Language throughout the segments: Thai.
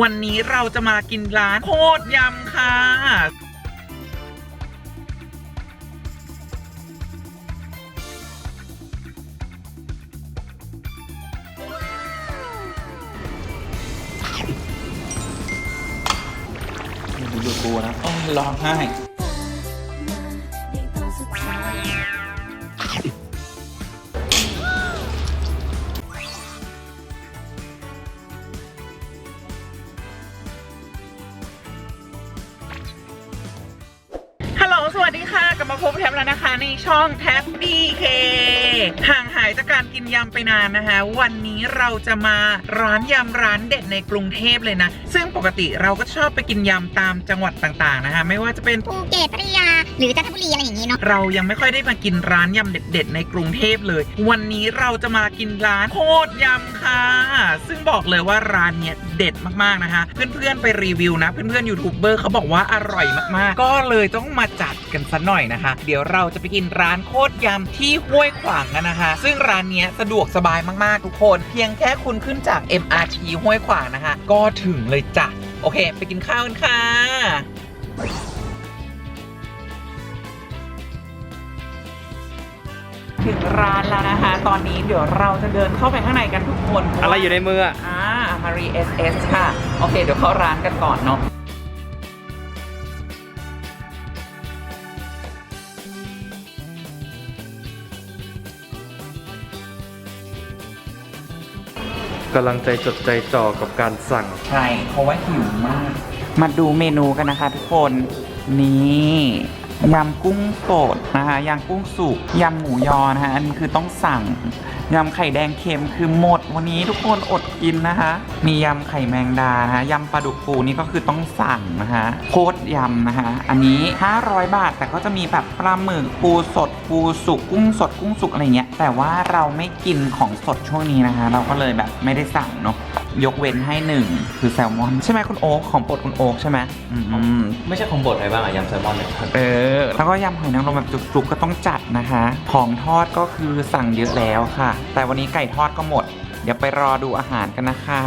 วันนี้เราจะมากินร้านโคตรยำค่ะ ดูดูกูนะโอ้ยร้องไห้ ลับมาพบแท็บแล้วนะคะ ในช่องแท็บดีเคห่างหายจากการกินยำไปนานนะคะ วันนี้เราจะมาร้านยำร้านเด็ดในกรุงเทพเลยนะ ซึ่งปกติเราก็ชอบไปกินยำตามจังหวัดต่างๆนะคะ ไม่ว่าจะเป็นภูเก็ตพัทยา หรือจันทบุรีอะไรอย่างนี้เนาะเรายังไม่ค่อยได้มากินร้านยำเด็ด ๆ ในกรุงเทพเลย วันนี้เราจะมากินร้านโคตรยำค่ะ ซึ่งบอกเลยว่าร้านเนี้ยเด็ดมากๆนะคะ เพื่อนๆไปรีวิวนะ เพื่อนๆยูทูบเบอร์เขาบอกว่าอร่อยมากๆ ก็เลยต้องมาจัดกันสัหน่อยนะคะ เดี๋ยวเราจะไปกินร้านโคตรยำที่ห้วยขวางกันนะคะ ซึ่งร้านเนี้ยสะดวกสบายมากๆทุกคน เพียงแค่คุณขึ้นจาก MRT ห้วยขวางนะคะ ก็ถึงเลยจ้ะ โอเค ไปกินข้าวกันค่ะถึงร้านแล้วนะคะ ตอนนี้เดี๋ยวเราจะเดินเข้าไปข้างในกันทุกคน อะไรอยู่ในมืออะอ่ามารีเอสเอสค่ะ โอเค เดี๋ยวเข้าร้านกันก่อนเนาะ กำลังใจจดใจจ่อกับการสั่ง ใช่เพราะว่าหิวมาก มาดูเมนูกันนะคะทุกคน นี่ ยำกุ้งสดนะคะยำกุ้งสุกยำหมูยอนะคะอันนี้คือต้องสั่งยำไข่แดงเค็มคือหมด วันนี้ทุกคนอดกินนะคะ มียำไข่แมงดานะคะยำปลาดุกฟูนี่ก็คือต้องสั่งนะคะโคตรยำนะคะอันนี้ 500 บาทแต่ก็จะมีแบบปลาหมึกปูสดปูสุกกุ้งสดกุ้งสุกอะไรเงี้ยแต่ว่าเราไม่กินของสดช่วงนี้นะคะ เราก็เลยแบบไม่ได้สั่งเนาะ ยกเว้นให้หนึ่งคือแซลมอน ใช่ไหมคุณโอ๊คของโปรดคุณโอ๊คใช่ไหมอืมไม่ใช่ของบดอะไรบ้างอะยำแซลมอนเนี่ยเออ แล้วก็ยำหอยนางรมแบบจุกๆก็ต้องจัดนะคะ ของทอดก็คือสั่งเยอะแล้วค่ะ แต่วันนี้ไก่ทอดก็หมด เดี๋ยวไปรอดูอาหารกันนะคะ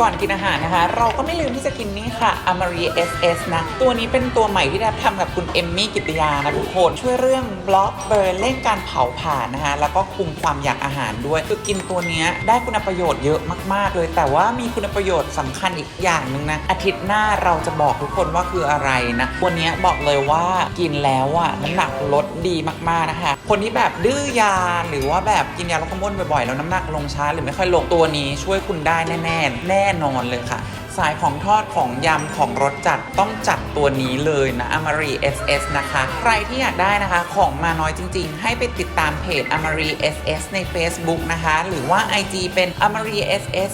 ก่อนกินอาหารนะคะ เราก็ไม่ลืมที่จะกินนี่ค่ะ a m a r i SS นะ ตัวนี้เป็นตัวใหม่ที่ได้ทำกับคุณเอมมี่กิติยานะทุกคนช่วยเรื่องบล็อกเบอร์เร่งการเผาผลาญนะคะ แล้วก็คุมความอยากอาหารด้วย คือกินตัวนี้ได้คุณประโยชน์เยอะมาก ๆ เลย แต่ว่ามีคุณประโยชน์สำคัญอีกอย่างหนึ่งนะ อาทิตย์หน้าเราจะบอกทุกคนว่าคืออะไรนะวันนี้บอกเลยว่ากินแล้วอะน้ำหนักลดดีมากๆนะคะ คนที่แบบดื้อยาหรือว่าแบบกินยาลดความอ้วนบ่อยๆแล้วน้ำหนักลงช้าหรือไม่ค่อยลงตัวนี้ช่วยคุณได้แน่ๆแน่นอนเลยค่ะ สายของทอดของยำของรสจัดต้องจัดตัวนี้เลยนะ Amari SS นะคะ ใครที่อยากได้นะคะของมาน้อยจริง ๆ ให้ไปติดตามเพจ Amari SS ใน Facebook นะคะ หรือว่า IG เป็น Amari SS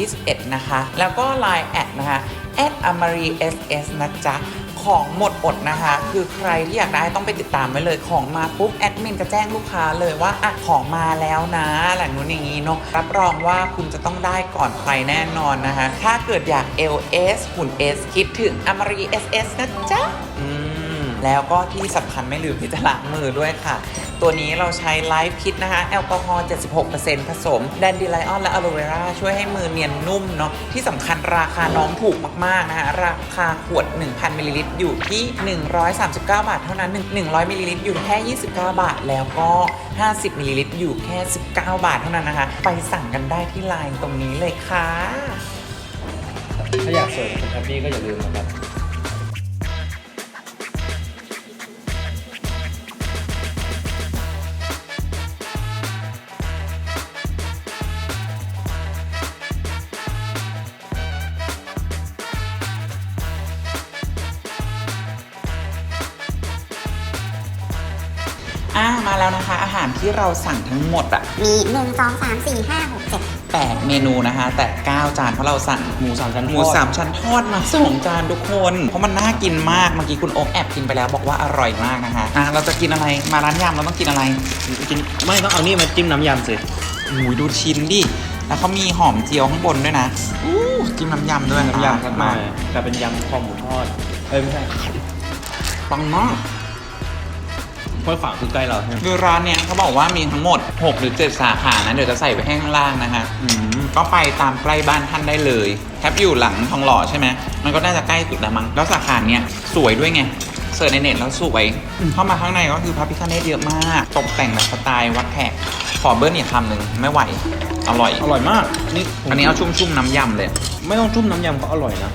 2021 นะคะ แล้วก็ Line แอดนะคะ Amari SS นะจ๊ะ ของหมดอดนะคะ คือใครที่อยากได้ต้องไปติดตามไว้เลยของมาปุ๊บแอดมินจะแจ้งลูกค้าเลยว่าอะของมาแล้วนะหลังนู้นอย่างนี้เนาะรับรองว่าคุณจะต้องได้ก่อนใครแน่นอนนะคะ ถ้าเกิดอยาก LS หุ่น S คิดถึงอมรี SS นะจ๊ะอืม แล้วก็ที่สำคัญไม่ลืมที่จะล้างมือด้วยค่ะ ตัวนี้เราใช้ไลฟ์คิดนะคะ แอลกอฮอล์ 76%ผสมแดนดิไลออนและอะโลเวราช่วยให้มือเนียนนุ่มเนาะที่สำคัญราคาน้องถูกมาก ๆ นะคะ ราคาขวด 1,000มิลลิลิตรอยู่ที่ 139 บาทเท่านั้น 100มิลลิลิตรอยู่แค่ 29 บาท แล้วก็ 50มิลลิลิตรอยู่แค่ 19 บาทเท่านั้นนะคะ ไปสั่งกันได้ที่ไลน์ตรงนี้เลยค่ะ ถ้าอยากเสิร์ฟคุณแฮปปี้ก็อย่าลืมนะครับ อ่ามาแล้วนะคะ อาหารที่เราสั่งทั้งหมดอะมีหนึ่งสองสามสี่ห้าหกเจ็ด8เมนูนะคะ แต่9จานเพราะเราสั่งหมูสามชั้นหทมูอดสามชั้นทอดมาสองจานทุกคน เพราะมันน่ากินมากเมื่อกี้คุณโอ๊คแอบกินไปแล้วบอกว่าอร่อยมากนะคะอะเราจะกินอะไรมาร้านยำเราต้องกินอะไรกินไม่ต้องเอานี่มาจิ้มน้ำยำสิอุ้ยดูชิ้นดิแล้วเขามีหอมเจียวข้างบนด้วยนะอู้จิ้มน้ำยำด้วยน้ำยำกักันนมามาแต่เป็นยำคอหมูทอดเอ้ยไม่ใช่ปังมาก ห้วยขวางคือใกล้เราใช่ไหมคือร้านเนี้ยเขาบอกว่ามีทั้งหมด 6 หรือ 7 สาขานะ เดี๋ยวจะใส่ไว้ให้ข้างล่างนะฮะอืมก็ไปตามใกล้บ้านท่านได้เลยแทบอยู่หลังทองหล่อใช่ไหมมันก็น่าจะใกล้สุดแล้วมั้งแล้วสาขาเนี้ยสวยด้วยไงเสิร์ชในเน็ตแล้วสวยเข้ามาข้างในก็คือพระพิฆเนศเยอะมาก ตกแต่งแบบสไตล์วัดแขกขอเบิ้ลอีกคำหนึ่งไม่ไหวอร่อย อร่อยมาก นี่อันนี้เอาชุ่มๆน้ำยำเลย ไม่ต้องจุ่มน้ำยำก็อร่อยนะ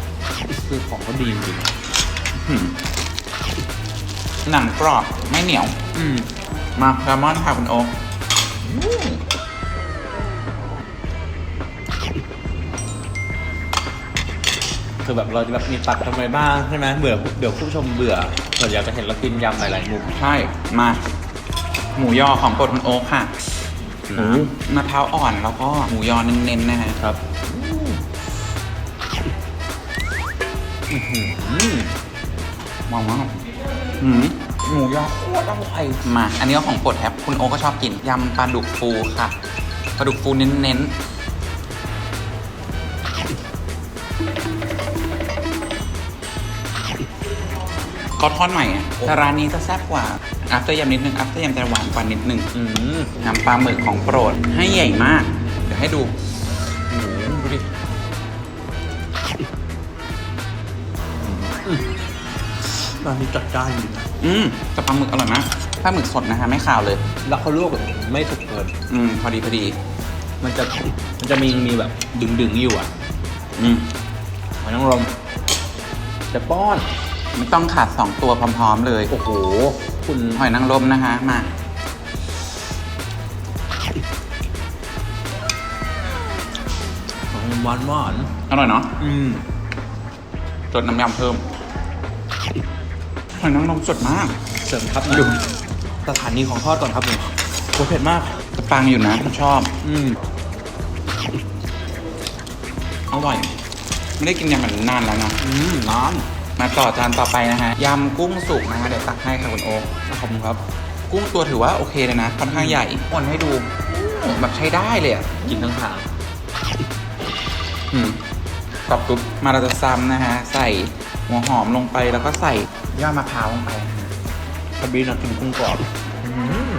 คือของเขาดีจริงหืม หนังกรอบไม่เหนียวๆอืม มาแซลมอนค่ะคุณโอ๊คคือแบบเราจะแบบมีตัดทำไมบ้างใช่ไหมเบื่อเดี๋ยวผู้ชมเบื่อเผื่ออยากจะเห็นเรากินยำหลายๆมุมใช่ มา หมูยอของโปรดคุณโอ๊คค่ะน้มะพร้าวอ่อนแล้วก็หมูยอเน้นๆนะฮะครับอื้อหือมองมาก หืมหมูยอโคตรอร่อยมา อันนี้ก็ของโปรดแท็บคุณโอ๊คก็ชอบกินยำปลาดุกฟูค่ะปลาดุกฟูเน้นๆก็ทอดใหม่อะแต่ร้านนี้จะแซ่บกว่าอัฟเตอร์ยำนิดนึงอัฟเตอร์ยำจะหวานกว่านิดนึงอืมน้ำปลาหมึกของโปรดให้ใหญ่มาก เดี๋ยวให้ดู ร้านนี้จัดจ้านจริงนะอืมแต่ปลาหมึกอร่อยมากปลาหมึกสดนะคะไม่ขาวเลย แล้วเขาลวกแบบไม่สุกเกินอืมพอดีพอดี มันจะมันจะมีมีแบบดึงดึงๆอยู่อะอืมหอยนางรมจะป้อน ไม่ต้องขาดสองตัวพร้อมๆเลยโอ้โห คุณหอยนางรมนะคะมาหอยหวานหวานอร่อยเนาะอืม จดน้ำยำเพิ่ม หอยนางรมสดมาก เสริมครับดูสถานีของทอดก่อนครับผมโคตรเผ็ดมากจะปังอยู่นะชอบ อืมอร่อย ไม่ได้กินยำแบบนี้นานแล้วนะ อืมน้มาต่อจานต่อไปนะฮะ ยำกุ้งสุกนะฮะ เดี๋ยวตักให้ค่ะคุณโอ๊คำขอบคุณครับ กุ้งตัวถือว่าโอเคเลยนะ ค่อนข้างใหญ่อ่อนให้ดูโอ้แบบใช้ได้เลยอะ กินทั้งทางอืมกรอบกรุบมาเราจะซ้ำนะฮะ ใส่หัวหอมลงไปแล้วก็ใส่ ยอดมะพร้าวลงไปนะฮะคาบีนะกินกุ้งกรอบอืม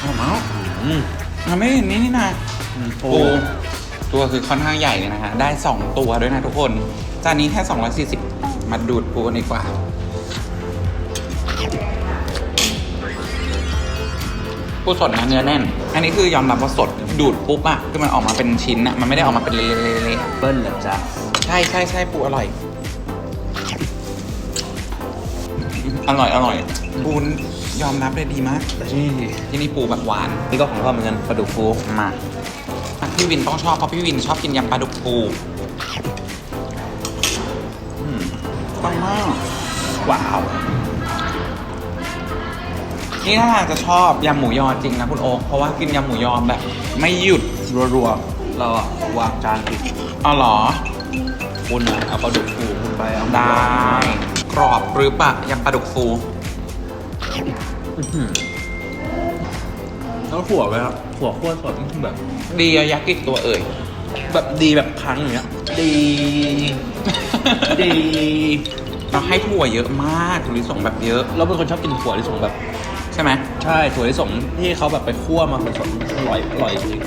อร่อยมากอืมมันไม่เห็นนี่นี่นะอืมปูตัวคือค่อนข้างใหญ่เลยนะฮะ ได้ 2 ตัวด้วยนะทุกคน จานนี้แค่ 240 มาดูดปูกันดีกว่า ปูสดนะเนื้อแน่น อันนี้คือยอมรับว่าสด ดูดปุ๊บอะคือมันออกมาเป็นชิ้นอะมันไม่ได้ออกมาเป็นเละๆๆๆเบิ้ลเหรอจ๊ะ ใช่ใช่ใช่ปูอร่อย อร่อยอร่อยปูนยอมรับเลยดีมาก นี่ที่นี่ปูแบบหวาน นี่ก็ของทอดเหมือนกันปลาดุกฟูมาอะพี่วินต้องชอบเพราะพี่วินชอบกินยำปลาดุกปูอืมต้องมากว้าว นี่ถ้าทางจะชอบยำหมูยอจริงนะคุณโอ๊คเพราะว่ากินยำหมูยอแบบ ไม่หยุดรัวๆเราอะวางจานผิดอ๋อเหรอคุณอะเอาปลาดุกฟูคุณไปเอาได้ กรอบหรือปะยำปลาดุกฟูอื้อหือแล้วขั่วไปครับขั่วขั้วสดนี่คือแบบดีอะยักษ์กี่ตัวเอ่ยแบบดีแบบครั้งอย่างเงี้ย ดี ดีเราให้ถั่วเยอะมากถั่วลิสงแบบเยอะ เราเป็นคนชอบกินถั่วลิสงแบบ ใช่ไหมใช่ถั่วลิสงที่เขาแบบไปคั่วมาสดๆอร่อยอร่อยจริง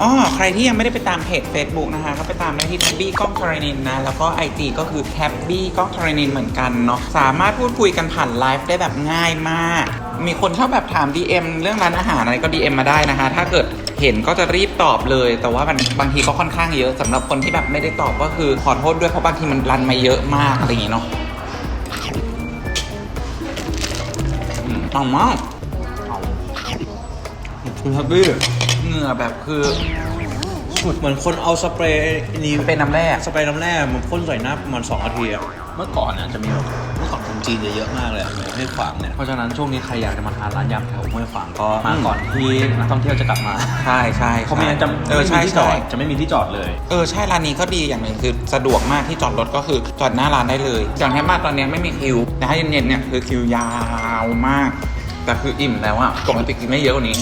อ๋อใครที่ยังไม่ได้ไปตามเพจ Facebook นะคะก็ไปตามได้ที่แท็บบี้ก้องทรณินนะ แล้วก็ IG ก็คือแท็บบี้ก้องทรณินเหมือนกันเนาะสามารถพูดคุยกันผ่านไลฟ์ได้แบบง่ายมาก มีคนชอบแบบถาม DM เรื่องร้านอาหารอะไรก็ DM มาได้นะคะ ถ้าเกิดเห็นก็จะรีบตอบเลย แต่ว่ามันบางทีก็ค่อนข้างเยอะสำหรับคนที่แบบไม่ได้ตอบก็คือขอโทษด้วยเพราะบางทีมันรันมาเยอะมากอะไรอย่างงี้เนาะอืมปังมากคุณฮับบี้ เหงื่อแบบคือเหมือนคนเอาสเปรย์นี่เป็นน้ำแร่สเปรย์น้ำแร่มันพ่นใส่หน้าประมาณ2นาทีอะเมื่อก่อนอะจะมีแบบเมื่อก่อนคนจีนจะเยอะมากเลยอะในห้วยขวางเนี่ยเพราะฉะนั้นช่วงนี้ใครอยากจะมาทานร้านยำแถวห้วยขวางก็มาก่อนที่นักท่องเที่ยวจะกลับมาใช่ใช่เขาไม่งั้นจะเออไม่ใช่มีที่จอใช่ดจะไม่มีที่จอดเลยเออใช่ร้านนี้ก็ดีอย่างหนึ่งคือสะดวกมากที่จอดรถก็คือจอดหน้าร้านได้เลยอย่างแค่มากตอนนี้ไม่มีคิวแต่ถ้าเย็นๆเนี่ยคือคิวยาวมากแต่คืออิ่มแล้วอะปกติกินไม่เยอะกว่านี้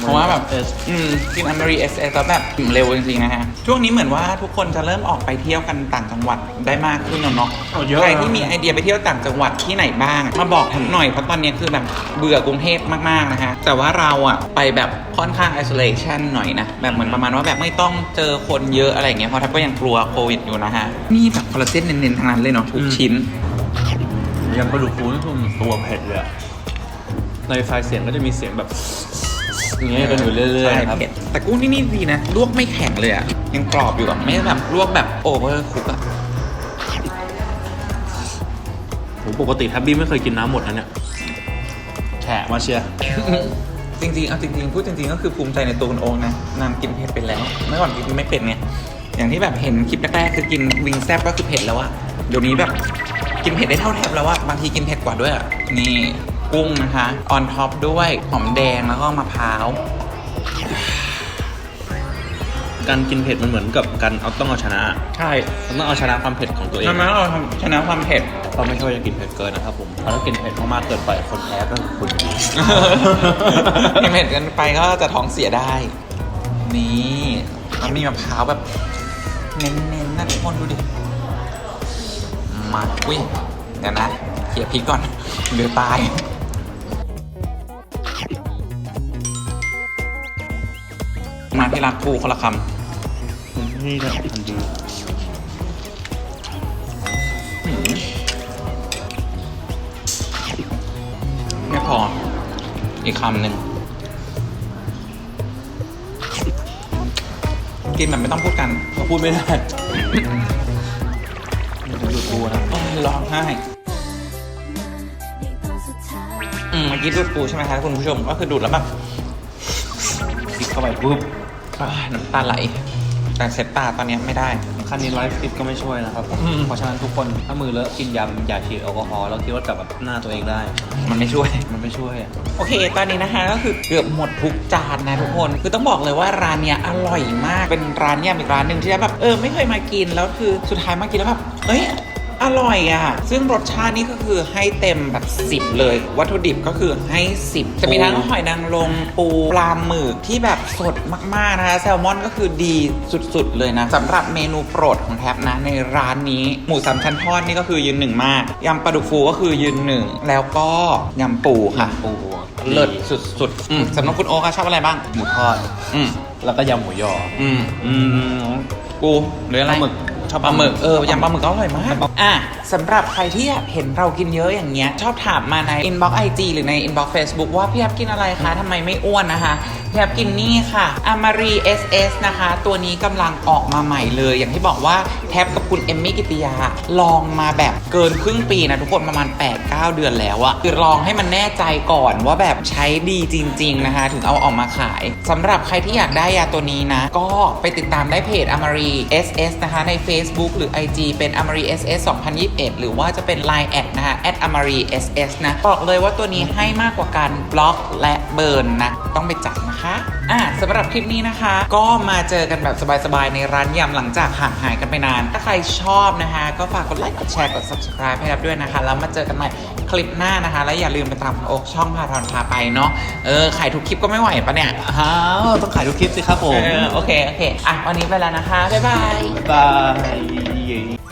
เพราะว่าแบบเอสอืมกินอเมริเอสเอสแล้วแบบถึงเร็วจริงๆนะฮะ ช่วงนี้เหมือนว่าทุกคนจะเริ่มออกไปเที่ยวกันต่างจังหวัดได้มากขึ้นแล้วเนาะเอาเยอะ ใครที่มีไอเดียไปเที่ยวต่างจังหวัดที่ไหนบ้าง มาบอกผมหน่อยเพราะตอนนี้คือแบบเบื่อกรุงเทพมากๆนะฮะ แต่ว่าเราอะไปแบบค่อนข้าง isolation หน่อยนะแบบเหมือนประมาณว่าแบบไม่ต้องเจอคนเยอะอะไรอย่างเงี้ยเพราะทับก็ยังกลัวโควิดอยู่นะฮะนี่แบบคอลลาเจนเน้นๆทั้งนั้นเลยเนาะทุกชิ้นยำปลาดุกฟูนี่คือตัวเผ็ดเลยอะในไฟล์เสียงก็จะมีเสียงแบบ อย่างเงี้ยกันอยู่เรื่อยๆนะครับใช่เผ็ดแต่กุ้งที่นี่ดีนะ ลวกไม่แข็งเลยอะยังกรอบอยู่อะไม่ได้แบบลวกแบบโอเวอร์คุกอะผมปกติแทบบี้ไม่เคยกินน้ำหมดนะเนี่ยแฉะมาเชียร์จริงๆ เอาจริงๆ พูดจริงๆ ก็คือภูมิใจในตัวคุณโอ๊คนะนางกินเผ็ดเป็นแล้ว เมื่อก่อนกินไม่เป็นไง อย่างที่แบบเห็นคลิปแรกๆ คือกินวิงแซบก็คือเผ็ดแล้วอะเดี๋ยวนี้แบบกินเผ็ดได้เท่าแทบแล้วอะบางทีกินเผ็ดกว่าด้วยอะนี่ กุ้งนะคะออนท็อปด้วยหอมแดงแล้วก็มะพร้าวการกินเผ็ดมันเหมือนกับการเอาต้องเอาชนะใช่มันต้องเอาชนะความเผ็ดของตัวเองทำไมเราทำชนะความเผ็ดเราไม่ช่วยจะกินเผ็ดเกินนะครับผมเพราะถ้ากินเผ็ดมากๆเกินไปคนแพ้ก็คือคุณกินเผ็ดกันไปก็จะท้องเสียได้ นี่มันมีมะพร้าวแบบเน้นๆนะทุกคนดูดิมาอุ้ยเดี๋ยวนะเขี่ยพริกก่อนเดี๋ยวตาย มาที่รักกูคนละคนี่แหละทันทีำหืมไม่พอ อีกคำหนึ่งกินแบบไม่ต้องพูดกันเขาพูดไม่ได้มันจะดูดกูนะโอ้ยร้องไห้อืมเมื่อกี้ดูดปูใช่ไหมคะคุณผู้ชม ก็คือดูดแล้วแบบพลิกเข้าไปปุ๊บ อ่าน้ำตาไหล แต่เซ็ตตาตอนเนี้ยไม่ได้ขั้นนี้ไลฟ์ฟิตก็ไม่ช่วยนะครับอืม เพราะฉะนั้นทุกคนถ้ามือเลอะกินยำอย่าฉีดแอลกอฮอล์แล้วคิดว่าจับแบบหน้าตัวเองได้ มันไม่ช่วย มันไม่ช่วยอะโอเค ตอนนี้นะคะก็คือเกือบหมดทุกจานนะทุกคน คือต้องบอกเลยว่าร้านเนี้ยอร่อยมาก เป็นร้านยำอีกร้านหนึ่งที่แบบเออไม่เคยมากิน แล้วคือสุดท้ายมากินแล้วแบบ เอ้ย อร่อยอะ ซึ่งรสชาตินี่ก็คือให้เต็มแบบ 10 เลย วัตถุดิบก็คือให้ 10 จะมีทั้งหอยนางรมปูปลาหมึกที่แบบสดมากๆนะคะแซลมอนก็คือดีสุดๆ เลยนะสำหรับเมนูโปรดของแท็บนะในร้านนี้หมูสามชั้นทอดนี่ก็คือยืนหนึ่งมากยำปลาดุกฟูก็คือยืนหนึ่งแล้วก็ยำปูค่ะปูเลิศสุดๆอืมสำหรับคุณโอ๊คอะชอบอะไรบ้าง หมูทอด อืมแล้วก็ยำหมูยออืมอืมกูหรืออะไร ปลาหมึกช อบปลาหมึกเออปลาหมึกยำปลาหมึกก็อร่อยมากอะสำหรับใครที่อยากเห็นเรากินเยอะอย่างเงี้ยชอบถามมาใน inbox IG หรือใน inbox Facebook ว่าพี่แอฟกินอะไรคะทำไมไม่อ้วนนะคะพี่ แอฟกินนี่ค่ะอามารี SS นะคะ ตัวนี้กำลังออกมาใหม่เลย อย่างที่บอกว่าแทบกับคุณเอมมี่กิติยา ลองมาแบบเกินครึ่งปีนะทุกคนประมาณ 8-9 เดือนแล้วอะคือลองให้มันแน่ใจก่อนว่าแบบใช้ดีจริง ๆ นะคะ ถึงเอาออกมาขายสำหรับใครที่อยากได้ยาตัวนี้นะ ก็ไปติดตามได้เพจ Amari SS นะคะ ใน Facebook หรือ IG เป็น Amari SS 2021 หรือว่าจะเป็น Line แอดนะคะ Amari SS นะบอกเลยว่าตัวนี้ให้มากกว่าการบล็อกและเบิร์นนะ ต้องไปจัดนะคะอะสำหรับคลิปนี้นะคะ ก็มาเจอกันแบบสบายๆ ในร้านยำหลังจากห่างหายกันไปนาน ถ้าใครชอบนะคะ ก็ฝากกดไลค์กดแชร์กด subscribe ให้รับด้วยนะคะ แล้วมาเจอกันใหม่คลิปหน้านะคะ และอย่าลืมไปตามโอกช่องพาทอนพาไปเนาะเออขายทุกคลิปก็ไม่ไหวปะเนี่ยอ้าวต้องขายทุกคลิปสิครับผมเออโอเคโอเคอะวันนี้ไปแล้วนะคะบ๊ายบาย บ๊ายบาย